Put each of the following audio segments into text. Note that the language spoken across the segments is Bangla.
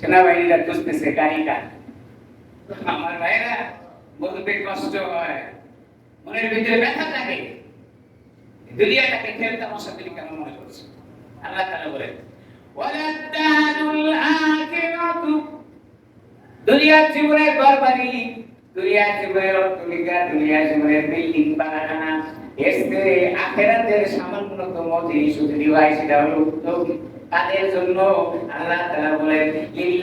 সেনাবাহিনীরা খুঁজতেছে গাড়িটা আমার ভাইরা বলতে কষ্ট হয় মনের ভিতরে ব্যথা থাকে দুনিয়াটাকে খেল তামাশা তিনি কেন মনে করছে আল্লাহ তাআলা বলেন ওয়ালাদ্দারুল আখিরাতু দুনিয়ার জীবনের বরবারি দুনিয়ার জীবনের অট্টালিকা দুনিয়ার জীবনের বিল্ডিং বানানা এসে আখেরাতের সামান্যতম জিনিস যদি হয় সেটা হলো উত্তম তাদের জন্য আল্লাহ তাআলা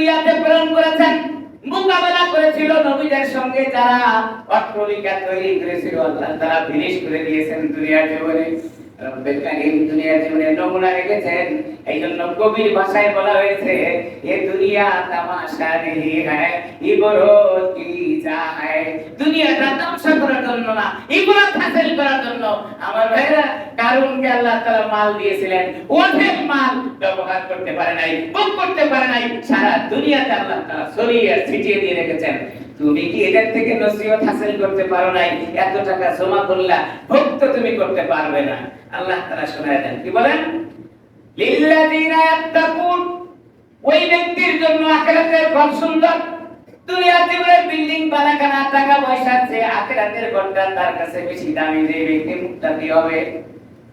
দুনিয়াতে প্রেরণ করেছেন। মোকাবেলা করেছিল নবীদের সঙ্গে যারা অট্টলিকা তৈরি করেছিল আল্লাহ তারা ফিনিশ করে দিয়েছেন দুনিয়াতে জীবনে। রব্বুল কারীম দুনিয়ার জীবনে নমুনা রেখেছেন। এই জন্য কবির ভাষায় বলা হয়েছে, এ দুনিয়া তামাশা নেই হ্যায় ইবরত কি যা হ্যায় দুনিয়াটা তামাশা করার জন্য না ইবরত হাসিল করার জন্য। আমার ভাইরা কারুনকে আল্লাহ তাআলা মাল দিয়েছিলেন অর্ধেক মাল ব্যবহার করতে পারে নাই, ভোগ করতে পারে নাই, সারা দুনিয়াতে আল্লাহ তাআলা ছড়িয়ে ছিটিয়ে দিয়ে রেখেছেন। তুমি কি এদের থেকে নসিহত হাসিল করতে পারো নাই? এত টাকা জমা করলা, ভোগ তো তুমি করতে পারবে না। আল্লাহ তাআলা শোনায় দেন, কি বলেন? লিল্লাযিনা ওই ব্যক্তির জন্য আখিরাতের ঘর সুন্দর। দুনিয়ার বিল্ডিং বানাখানা, টাকা পয়সা চেয়ে আখিরাতের ঘরটা তার কাছে বেশি দামি, যে ব্যক্তি মুত্তাকি হবে।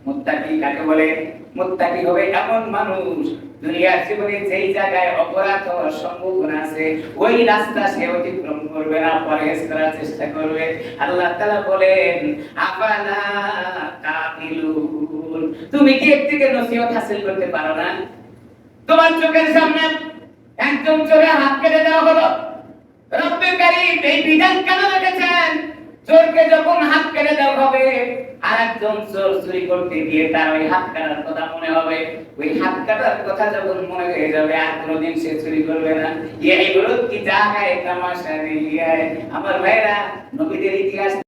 মুত্তাকি কাকে বলে? মুত্তাকি হবে এমন মানুষ, দুনিয়ার জীবনে যেই জায়গায় অপরাধ হওয়ার সম্ভাবনা আছে, ওই রাস্তা সে অতিক্রম করবে না, পরহেজ করার চেষ্টা করবে। আল্লাহ তাআলা বলেন, আফালা কাকিলুন তুমি কি এর থেকে নসিহত হাসিল করতে পারো না? তোমার চোখের সামনে একদম চোরে হাত কেটে দেওয়া হলো। রব্বে কারীম এই বিধান কেন রেখেছেন? চোরকে যখন হাত কেটে দেওয়া হবে আর একজন চোর চুরি করতে গিয়ে তার ওই হাত কাটার কথা মনে হবে। ওই হাত কাটার কথা যখন মনে হয়ে যাবে, আর কোনোদিন সে চুরি করবে না। এইগুলো কি যা হয় তামাশা আমার ভাইরা নবীদের ইতিহাস